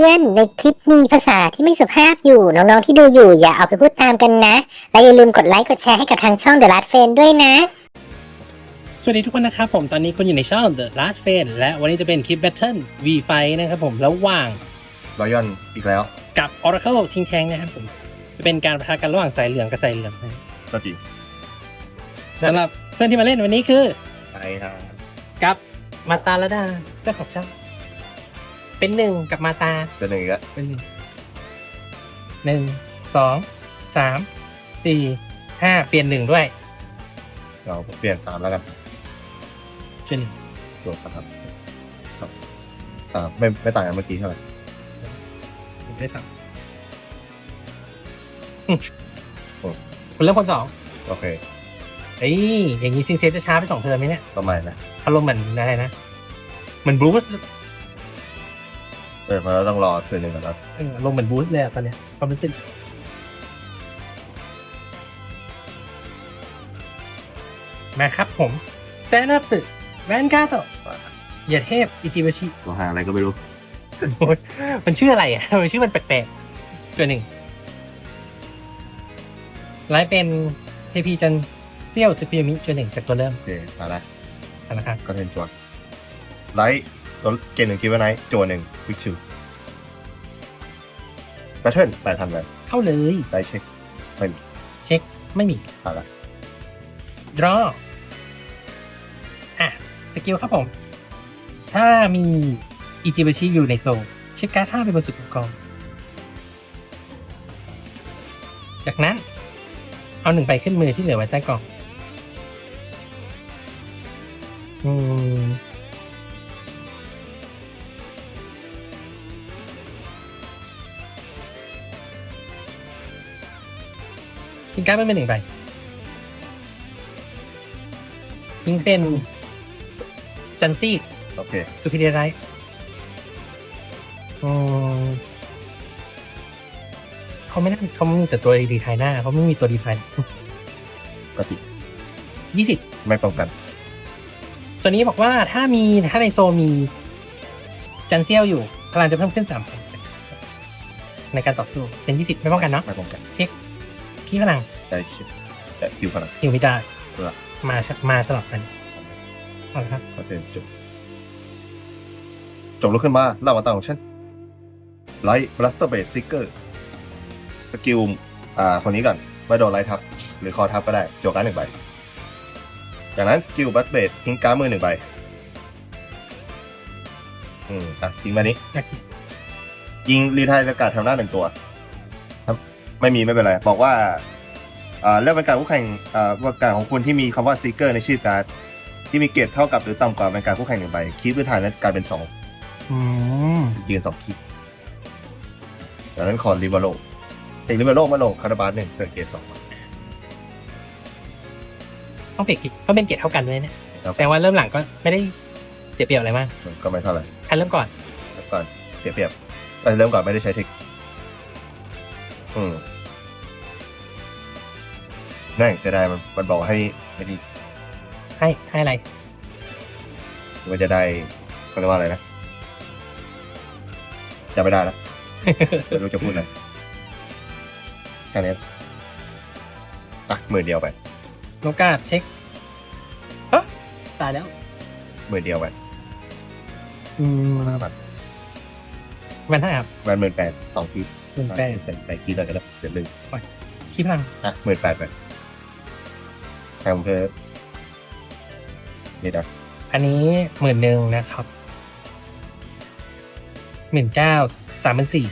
ตือนในคลิปมีภาษาที่ไม่สุภาพอยู่ น้องๆที่ดูอยู่อย่าเอาไปพูดตามกันนะ และอย่าลืมกดไลค์กดแชร์ให้กับทางช่อง The Last Friend ด้วยนะ สวัสดีทุกคนนะครับผมตอนนี้คุณอยู่ในช่อง The Last f a n และวันนี้จะเป็นคลิป Battle V f i นะครับผมระหว่างรอยอนอีกแล้ว กับ Oracle ทิงแทงนะครับผมจะเป็นการประทะกันระหว่างสายเหลืองกับสายเหลืองนะก็จริงสำหรับเพื่อนที่มาเล่นวันนี้คือไอ้ฮะกับมาตาลดาเจ้าของช่อง เป็นหนึ่งกับมาตาจะหนึ่งอีกแล้วเป็นหนึ่งหนึ่งสองสามสี่ห้าเปลี่ยนหนึ่งด้วยเราเปลี่ยนสามแล้วกันช่วยหนึ่งตัวสามสามสามไม่ไม่ต่างกันเมื่อกี้เท่าไหร่ผมได้สามอืมคุณเริ่มคนสองโอเคเอ้ยอย่างนี้ซิงเซฟจะช้าไปสองเทิร์นไหมเนี่ย ประมาณนะอารมณ์เหมือนอะไรนะเหมือนบรูซ เออมันต้องรอคืนหนึ่งก่อนนะเอออารมณ์เหมือนบรูซเลยอะตอนเนี้ยความรู้สึกมาครับผม Stand Up แวนการ์ดอย่าเทพอิจิวชิตัวหาอะไรก็ไม่รู้ โอ๊ยมันชื่ออะไรอะทำไมชื่อมันแปลกๆตัวหนึ่งไลฟ์เป็นเทพีจันเซียวสปิมิตัวหนึ่งจากตัวเริ่มโอเคมาละ นะครับก็เทนจวนไลท์ ตัวเกณฑ์หนึ่งคิดว่าไนท์จวนหนึ่งวิกชูแบทเทิลแปดพันแวนเข้าเลยได้เช็คไม่มีเช็คไม่มีมาละ draw อะ สกิลครับผม ถ้ามีอิจิบ c ชิอยู่ในโซลเช็คการ์ดห้าเป็นบนสุดของกอง จากนั้น เอาหนึ่งไปขึ้นมือที่เหลือไว้ใต้กล่อง อืม ทิ้งการ์ดไม่เป็นหนึ่งใบทิ้งเป็นจันซี่โอเคสุพิเดียไรอืมเขาไม่ได้เขามีแต่ตัวดีไทยหน้าเขาไม่มีตัวดีไทยก็ติยี่สิบไม่ป้องกัน ตัวนี้บอกว่าถ้ามีถ้าในโซมี จันเซียวอยู่พลังจะเพิ่มขึ้นสามในการต่อสู้เป็นยี่สิบไม่ป้องกันเนาะไม่ป้องกัน เช็ค ขี้พลังได้เช็คแต่คิวพลัง ฮิวไม่ได้เพื่อมาชะมาสลับกันเอาละครับก็เทนจบจบลุกขึ้นมาเล่ามาตามของฉันไลท์บลัสเตอร์เบสซิกเกอร์สกิลอ่าคนนี้ก่อนไม่โดนไลท์ทับ หรือคอทับก็ได้โจการดหนึ่งใบ จากนั้นสกิลบัตเบสทิ้งการ์ดมือหนึ่งใบ อืมอะทิ้งมานี้โอเคยิงรีไทายอากาศแถวหน้าหนึ่งตัวครับ ไม่มีไม่เป็นไร บอกว่าอ่าเลือกเป็นการคู่แข่งอ่าประกาศของคุณที่มีคำว่าซิกเกอร์ในชื่อการ์ดที่มีเกรดเท่ากับหรือต่ำกว่าเป็นการคู่แข่งหนึ่งใบคีบพื้นฐานนั้นกลายเป็นสองอืมยืนสองคีบจากนั้นขอริเวโรติริเวโรมาลงคาราบาสหนึ่งเซอร์เกตสองต้องเปลี่ยนกิจต้องเป็นเกียรติเท่ากันด้วยเนี่ยครับแสดงว่าเริ่มหลังก็ไม่ได้เสียเปรียบอะไรมากก็ไม่เท่าไหร่ใครเริ่มก่อนแล้วก่อนเสียเปรียบแต่เริ่มก่อนไม่ได้ใช้เทค อืมนั่นเสียดายมันมันบอกให้ไม่ดีให้ให้อะไร มันจะได้เขาเรียกว่าอะไรนะจำไม่ได้แล้วไม่รู้จะพูดอะไรแค่นี้อะหมื่นเดียวไปโลกาเช็คฮะตายแล้วหมื่นเดียวไปอืมห้าพันแวนเท่าไหร่ครับแวนหมื่นแปดสองคี บหนึ่งแปดใส่ไปคีบเลยก็ได้เดี๋ยวลืมขี้พลังอะหมื่นแปดไปแทนเพิ่มนี่นะอันนี้หมื่นหนึ่งนะครับหมื่นเก้าสามพันสี่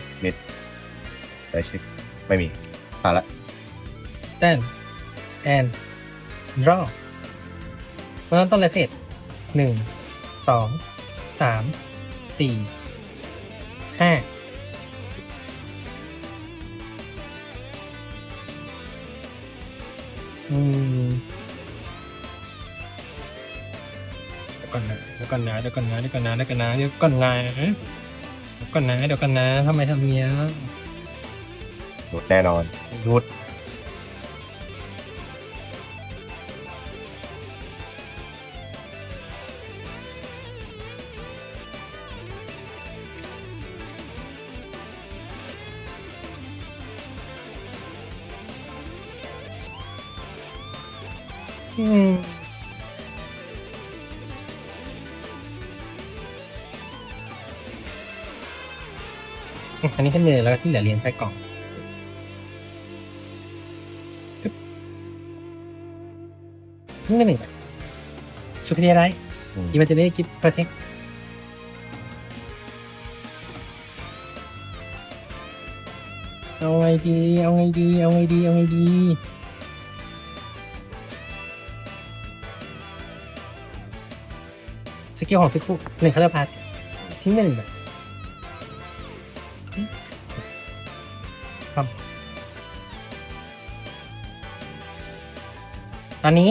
ได้เช็คไม่มีผ่านละ stand and draw เมื่อต้นเลเฟสหนึ่งสองสามสี่ห้า อืมเดี๋ยวก่อนนะเดี๋ยวก่อนนะเดี๋ยวก่อนนะเดี๋ยวก่อนนะเดี๋ยวก่อนนะเดี๋ยวก่อนนะเดี๋ยวก่อนนะเดี๋ยวก่อนนะทำไมทำเนี้ยหมดแน่นอนหยุด อืมอันนี้ขึ้นมือแล้วก็ที่เหลือเรียงใส่กล่องปึ๊บนี่ไม่หนึ่งสุดที่อะไรอืมอีมันจะได้กิฟต์โปรเทคเอาไงดี เอาไงดี เอาไงดี เอาไงดี สกิลของสกุหนึ่งคาร์พาร์ตทิ้งไปหนึ่งแบบครับ ตอนนี้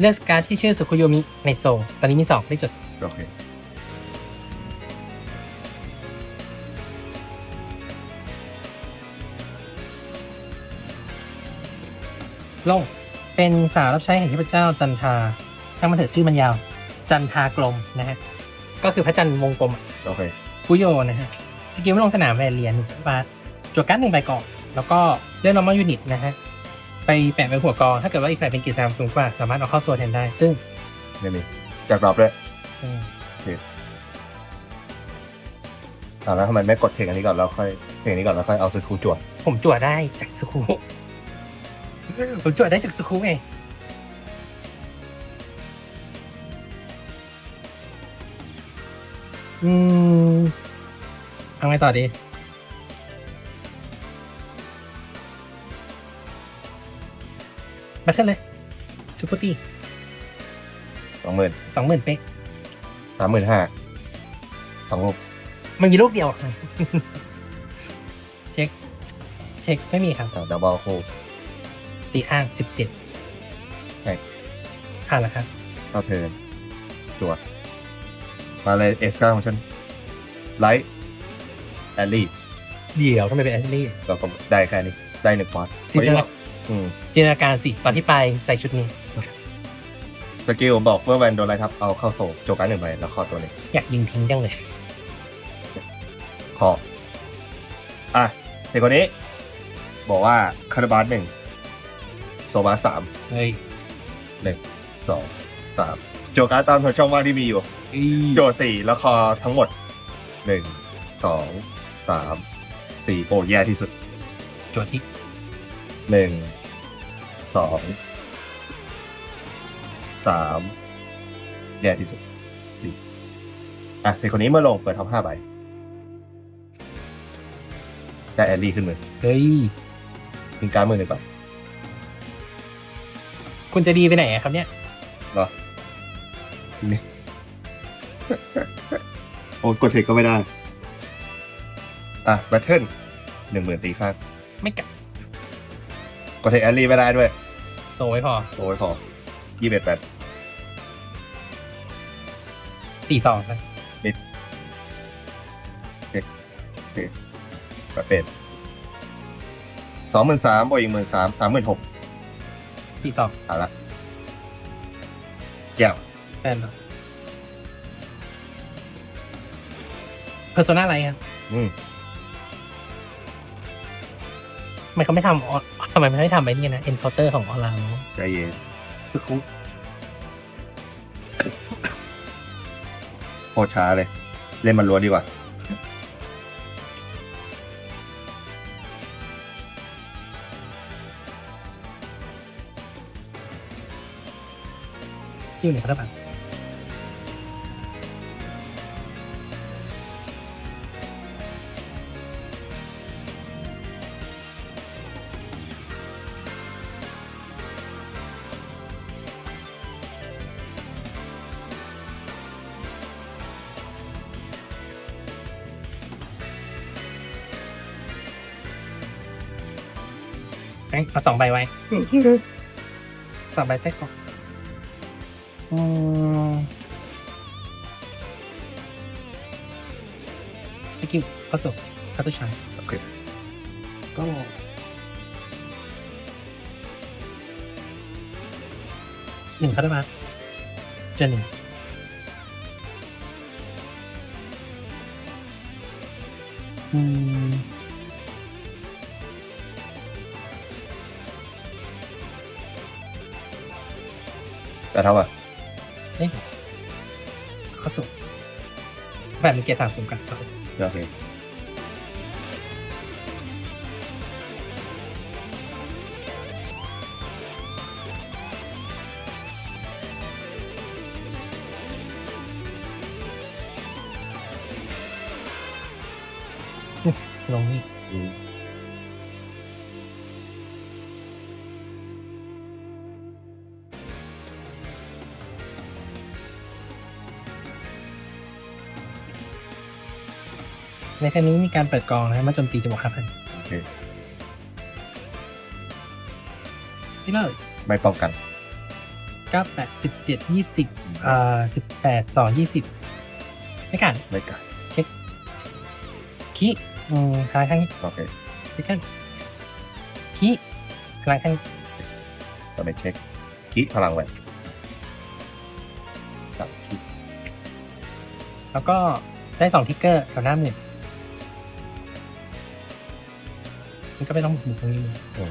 เลือกการ์ดที่ชื่อสุคุโยมิในโซลตอนนี้มีสองได้จดโอเคลงเป็นสาวรับใช้แห่งเทพเจ้าจันทราช่างมันเถอะชื่อมันยาว จันทากลมนะฮะก็คือพระจันทร์วงกลมอะโอเคฟุโยนะฮะสกิลไม่ลงสนามแวนเลียนหนึ่งบาทจวดการ์ดหนึ่งใบก่อนแล้วก็เลือก normal unit นะฮะไปแปะไว้หัวกอง ถ้าเกิดว่าอีกฝ่ายเป็นกีฬามสูงกว่า สามารถเอาเข้าโซนแทนได้ ซึ่งไม่มีจากรอบด้วยอืมอ่าแล้วทำไมไม่กดเทคอันนี้ก่อนแล้วค่อยเทคอันนี้ก่อนแล้วค่อยเอาสกูจวดผมจวดได้จากสกู ผมจวดได้จากสกูไง อืมเอาไงต่อดี บัตเทิลเลยซูเปอร์ตีสองหมื่นสองหมื่นเป๊กสามหมื่นห้าสองลูกมันมีลูกเดียว เช็ค เช็ค ไม่มีครับ ดับเบิลคู่ตีข้างสิบเจ็ดใช่ผ่านแล้วครับเข้าเทิร์นจวด มาเลยเอสก้าของฉันไลท์แอลลี่เดี๋ยวทำไมเป็นแอชลี่เราก็ได้แค่นี้ ได้หนึ่งพอร์ตจินตนาอืมจินตนาการสิตอนที่ไปใส่ชุดนี้สกิลบอกเมื่อแวนโดนอะไรครับ เอาเข้าโซ่โจกันหนึ่งใบแล้วคอตัวนี้อยากยิงทิ้งจังเลยคออะเด็กคนนี้ บอกว่าคาร์บาสหนึ่งโซบาสามเฮ้ยหนึ่งสองสามโจการ์ดตามช่องว่างที่มีอยู่ โจทย์สี่แล้วคอทั้งหมดหนึ่งสองสามสี่โอ้แย่ที่สุดโจทย์ที่หนึ่งสองสามแย่ที่สุดสี่อะเด็กคนนี้เมื่อลงเปิดท็อปห้าใบได้แอลลี่ขึ้นมือเฮ้ยทิ้งการดมือหนึ่งก่อนคุณจะดีไปไหนอะครับเนี่ยเหรอนี่ โอ้กดเทคก็ไม่ได้ อะแบทเทิลหนึ่งหมื่นตีข้างไม่กลับกดเทคแอลลี่ไม่ได้ด้วย โซไว้พอโอ้ยพอยี่สิบเอ็ดแปดสี่สองนะสี่แปดเป็ดสองหมื่นสามบวกอีกหมื่นสามสามหมื่นหกสี่สองเอาละแก้วสแตนด์ เพอร์โซนาอะไรครับอืมทำไมเขาไม่ทำออทำไมไม่ทำไอ้นี่นะ encounter ของออลามใจเย็นสุคุโคตรช้าเลย เล่นมันล้วนดีกว่า สกิลหนึ่งครับ อ้ยเอาสองใบไว้สองใบแป๊กก่อนอืมสกิลเข้าสู่คาตุชัยโอเคก็หนึ่งคาร์บาสเจอหนึ่งอืม แต่เท่าอะนี่เข้าสู่แบบมีเกียร์สามสูงกันเข้าสู่โอเคลงนี่ อืม ในแค่นี้มีการเปิดกองนะครับมาโจมตีจะบวกห้าพันโอเคที่เลยไม่ป้องกันเก้าแปดสิบเจ็ดยี่สิบอ่าสิบแปดสองยี่สิบไม่กันไม่กัดเช็คคีอืมพลังข้างนี้โอเคสิกันคีพลังข้างนี้เราไปเช็คคิพลังแหวนกับคิแล้วก็ได้สองทิกเกอร์แถวหน้าหมื่น มันก็ไม่ต้องบุกตรงนี้เลยอืม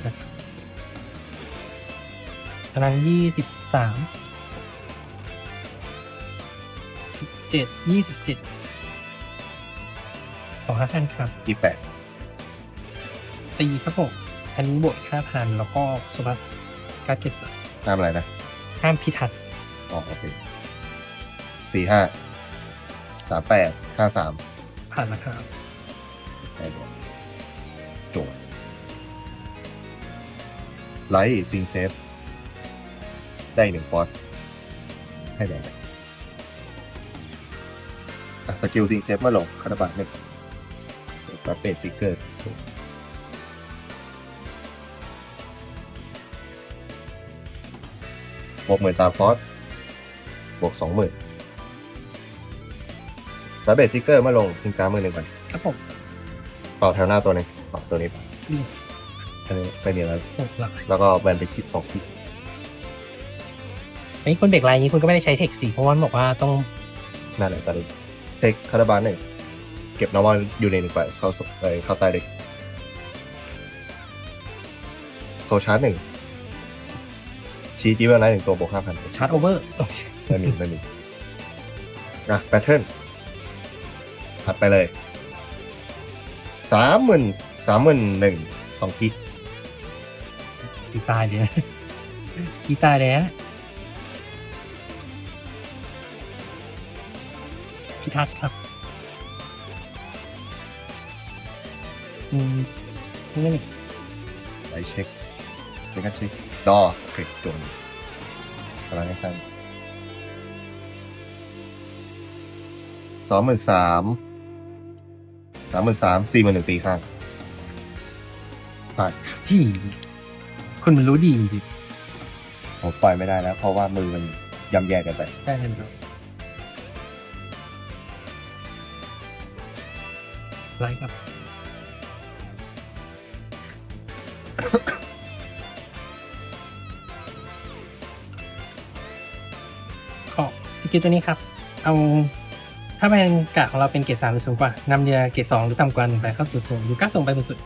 พลังยี่สิบสามสิบเจ็ดยี่สิบเจ็ดสองห้าพันครับคิแปดตีครับผม อันนี้บวกห้าพันแล้วก็สุบัสการ์ดเก็ตห้ามอะไรนะ ห้ามพิทักษ์อ๋อโอเคสี่ห้าสามแปดห้าสามผ่านราคาได้ด้วย ไลท์ซิงเซฟได้หนึ่งฟอสให้แบงค์อะสกิลซิงเซฟเมื่อลงคาราบาลหนึ่งรับเป็นซิกเกอร์บวกหมื่นตามฟอสบวกสองหมื่นรับเบสซิกเกอร์เมื่อลงทิ้งการ์ดมือหนึ่งก่อนครับผมต่อแถวหน้าตัวหนึงต่อตัวนี้นี่ อันนี้ไม่มีแล้วหกหลักแล้วก็แบนเป็นชิปสองทิปอันนี้คุณเบรกไลน์นี้คุณก็ไม่ได้ใช้เทคสีเพราะว่ามันบอกว่าต้องนั่นแหละตอนนี้เทคคาราบาลหนึ่งเก็บนอร์มอลอยู่ในหนึ่งไปเข้าสุไปเข้าใต้เด็กโซชาร์จหนึ่งชี้จีเวลไลท์หนึ่งตัวบวกห้าพันชาร์จโอเวอร์ไม่มีไม่มีนะแพทเทิร์นถัดไปเลยสามหมื่นสามหมื่นหนึ่งสองทีกี ตายเลยนะกีตายเลยนะพิทักษ์ครับอืมนี่นี่ไปเช็คเช็คกันเช็คดอโอเคโจนพลังให้ข้างสองหมื่นสามสามหมื่นสามสี่หมื่นหนึ่งตีข้างผ่านพี่ คุณมันรู้ดีจริงผมปล่อยไม่ได้แล้ว เพราะว่ามือมันย่ำแย่กันไปได้เห็นครับไรครับ ขอสกิลตัวนี้ครับ เอา ถ้าเป็นกะของเราเป็นเกรดสามหรือสูงกว่านำเรือเกรดสองหรือต่ำกว่าหนึ่งไปเข้าสู่ศูนย์หรือก้าส่งไปบนสุด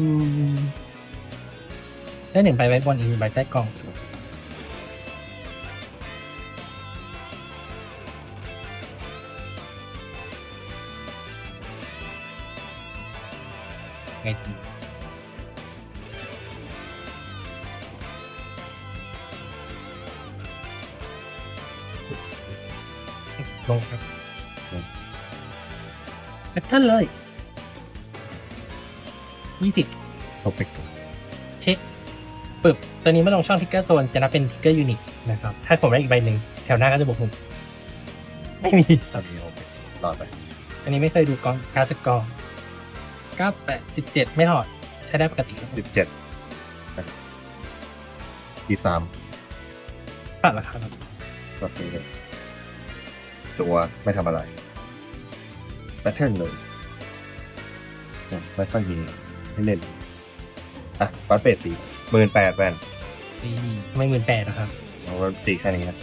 อืมได้หนึ่งใบไว้บนอีกหนึ่งใบใต้กล่อง ไงดีลงครับแพทเทิร์นเลย ยี่สิบ perfect เช็คปึ๊บตัวนี้เมื่อลงช่องทิกเกอร์โซนจะนับเป็นทิกเกอร์ยูนิตนะครับ ถ้าผมได้อีกใบหนึ่งแถวหน้าก็จะบวกหนึ่งไม่มีตอนนี้โอเครอดไป อันนี้ไม่เคยดูกองการดจากกองเก้าแปดสิบเจ็ดไม่ถอด ใช้ได้ปกติครับผมสิบเจ็ดยี่สามผ่านราคาครับโอเคเลยตัวไม่ทำอะไรแพทเทิร์นเลยไม่ค่อยมี ให้เล่นอะปัดเป็ดตีหมื่นแปดแวนตีไม่หมื่นแปดนะครับ เราก็ตีแค่นี้ครับ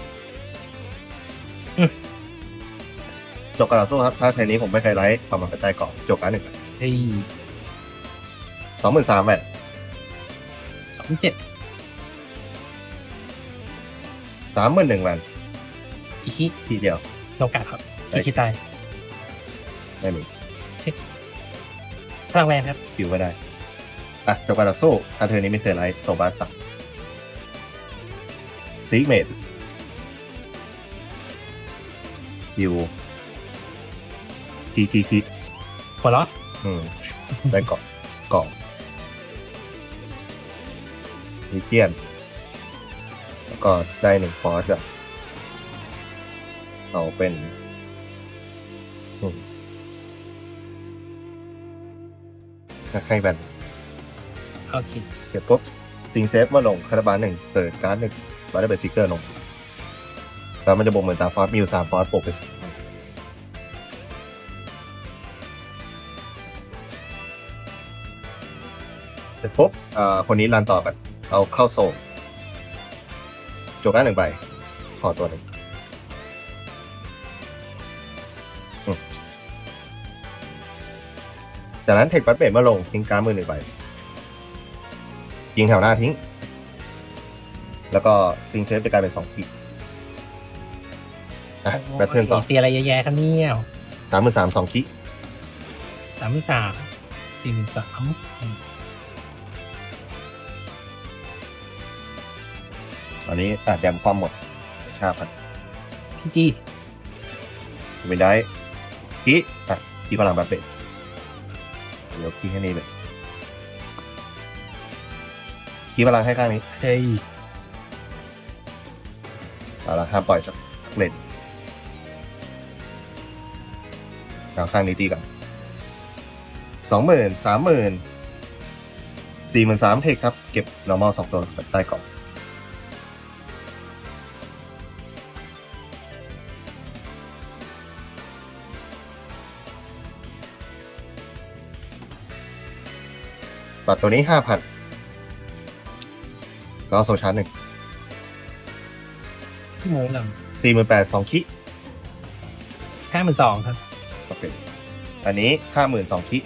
อืม จบการต่อสู้ครับ ถ้าเทนนี้ผมไม่เคยไลฟ์ความมันกระจายเกาะจบการหนึ่งก่อนตีสองหมื่นสามแวนสองเจ็ดสามหมื่นหนึ่งแวนอีกทีทีเดียวโลกาครับอีกทีตายไม่มีเช็ค พลังแวนครับคิวไม่ได้ อะจบการต่อสู้ถ้าเธอนี้ไม่เคยไลฟ์โซบาสักซีกเมดคิวคีคีคีหัวเราะอืมได้เกาะกล่องมีเกียน แล้วก็ได้หนึ่งฟอร์สอะเอาเป็น ให้แบนโอเคเสร็จปุ๊บซิงเซฟมาลงคาราบาลหนึ่งเสิร์ชการ์ดหนึ่งบัตเตอร์เบสิเกอร์ลงแล้วมันจะบวกเหมือนตามฟอสมีอยู่สามฟอสปกไปสิเสร็จปุ๊บอ่าคนนี้รันต่อกันเอาเข้าโซนจบการ์ดหนึ่งใบขอตัวหนึ่ง จากนั้นเทคบัตเบดมาลงทิ้งการ์ดมือหนึ่งใบยิงแถวหน้าทิ้ง แล้วก็ซิงเซฟจะกลายเป็นสองทีอะแบทเทิลต่อตีอะไรเยอะแยะครับเนี่ยสามหมื่นสามสองคิสามสามสี่หมื่นสามตอนนี้อะแดมความหมดห้าพันพี่จีไม่ได้คิอะคิพลังบัตเบด เดี๋ยวคิแค่นี้เลยคิพลังให้ข้างนี้ เฮ้ยเอาละห้ามปล่อยสักสักเลนเอาข้างนี้ตีกันสองหมื่นสามหมื่นสี่หมื่นสามเทคครับ เก็บ normal สองตัวใต้กล่อง บัตรตัวนี้ห้าพันแล้วโซชาร์จหนึ่งพี่โมหลังสี่หมื่นแปดสองคิห้าหมื่นสองครับ โอเค อันนี้ห้าหมื่นสองคิ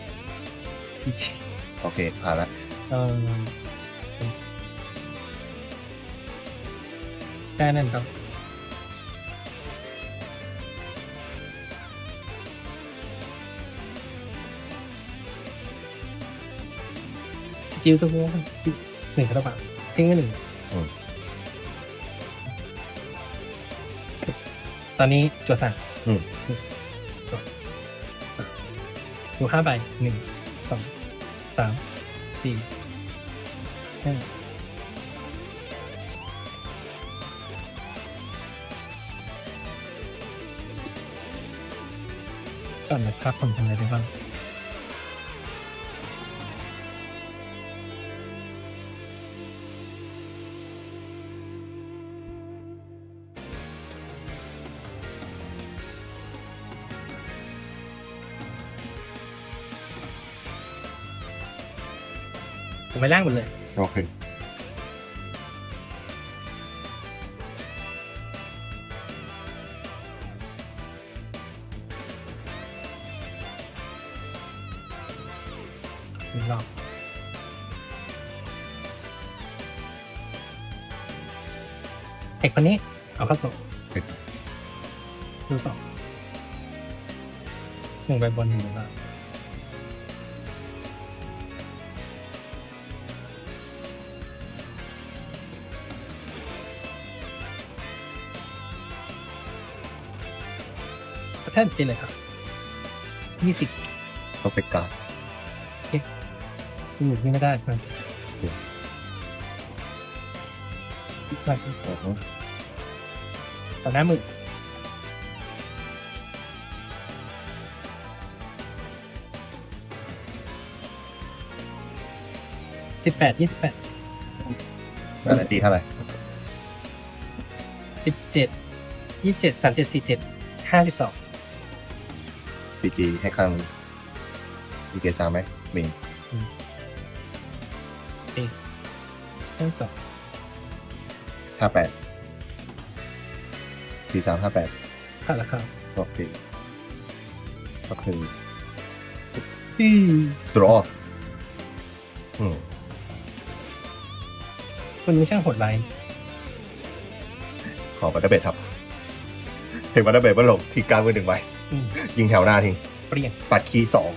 พี่จีโอเค ผ่านละเออสแตนนั่นครับ สกิลสกูหนึ่งกระบาดทิ้งไว้หนึ่งอืม ตอนนี้จวดสั่งอืม หนึ่งสองสามดูห้าใบหนึ่งสองสามสี่ห้าก่อนนะครับผมทำอะไรได้บ้าง ไปล่างหมดเลย โอเค หนึ่งรอบเอกคนนี้ เอาเข้าส่งเอ็กดูสองหนึ่งใบบนหนึ่งใบล่าง แท่นตีเลยครับยี่สิบเพอร์เฟกต์การ์ดอืมนี่ไม่ได้ครับได้ต่อหน้ามือสิบแปดยี่สิบแปดนั่นแหละตีเท่าไหร่สิบเจ็ดยี่สิบเจ็ดสามเจ็ดสี่เจ็ดห้าสิบสอง ปีจีให้ข้างมีเกรดสามไหมมีห้าสิบสองห้าแปดสี่สามห้าแปดขาดราคาโอเคก็คืออืม draw อืมคุณไม่ช่างโหดร้ายขอบัตเตอร์เบดครับถึงบัตเตอร์เบดมาลงที่กลางมือหนึ่งใบ อืม ยิงแถวหน้าทิ้งเปรี้ยงปัดคีย์สอง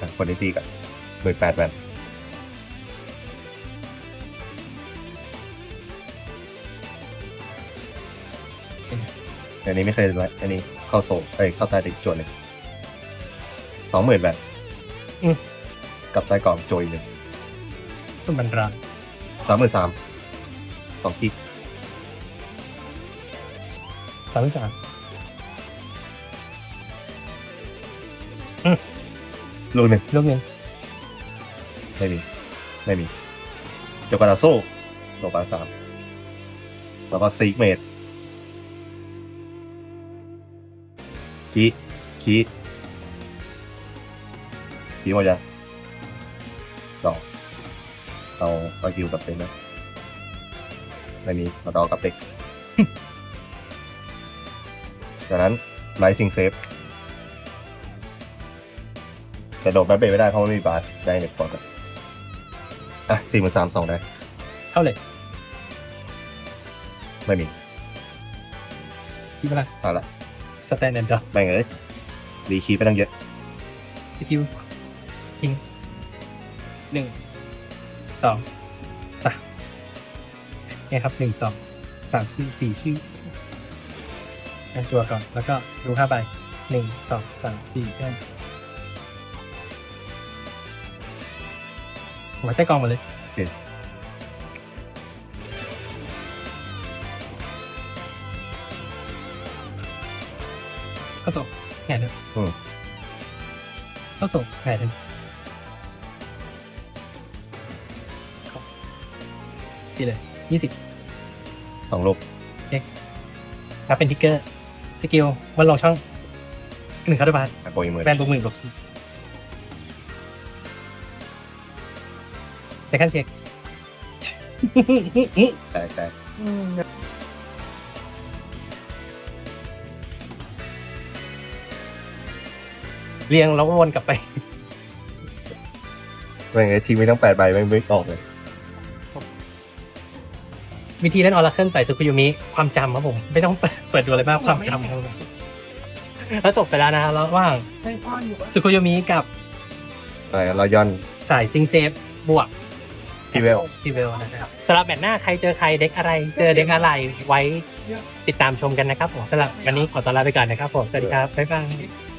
อะคนนี้ตีกันหมื่นแปดแวนอันนี้ไม่เคยไลฟ์อันนี้เข้าโซลเอ้ยเข้าใต้ดิจวนหนึ่งสองหมื่นแบทอืม กับใต้กล่องโจยหนึ่งคุณบรรดาสามหมื่นสามสองกิก สามสามลูกหนึ่งลูกหนึ่งไม่มี ไม่มีเดี๋ยวกระโซ่โซบาสามแล้วก็ซีกเมดคีคีคีหมดยังต่อเอาไปคิวกับเต็กนะไม่มีมาต่อกับเต็ก จากนั้นไลซิงเซฟแต่โดดแบทเบรกไม่ได้เพราะไม่มีบาสได้เน็ตฟอร์ดอะสี่หมื่นสามสองได้เข้าเลยไม่มีที่เวลาเอาละสแตนดาร์ดแบ่งเลยรีคีย์ไปตั้งเยอะสกิลยิงหนึ่งสองสามเนี่ยครับหนึ่งสองสามชื่อสี่ชื่อ อะตัวก่อน แล้วก็ดูห้าใบหนึ่งสองสามสี่ห้าไว้ใต้กองหมดเลยเข้าส่งแง่หนึ่งอืมเข้าส่งแง่หนึ่งดีเลยยี่สิบสองลูกรับเป็นทิกเกอร์ สกิลวันลงช่องหนึ่งคาร์ดบาร์อะโกยหมื่นแบนบวกหมื่นบวกคีสเตคันเช็คแต่แต่เรียงแล้ววนกลับไปแม่งไอ้ทีมไม่ต้องแปดใบไม่ไม่ออกเลย วิธีเล่นออร์เคิลใส่ซุกุยุมิความจำครับผม ไม่ต้องเปิดเปิดดูอะไรมากความจำครับผมแล้วจบไปแล้วนะระหว่างซุกุยุมิกับอะไรเราย่อนสายซิงเซฟบวกที่เวลจีเวลนะครับสำหรับแมตช์หน้าใครเจอใครเด็กอะไร เจอเด็กอะไรไว้ติดตามชมกันนะครับผมสำหรับวันนี้ขอตัวลาไปก่อนนะครับผมสวัสดีครับบ๊ายบาย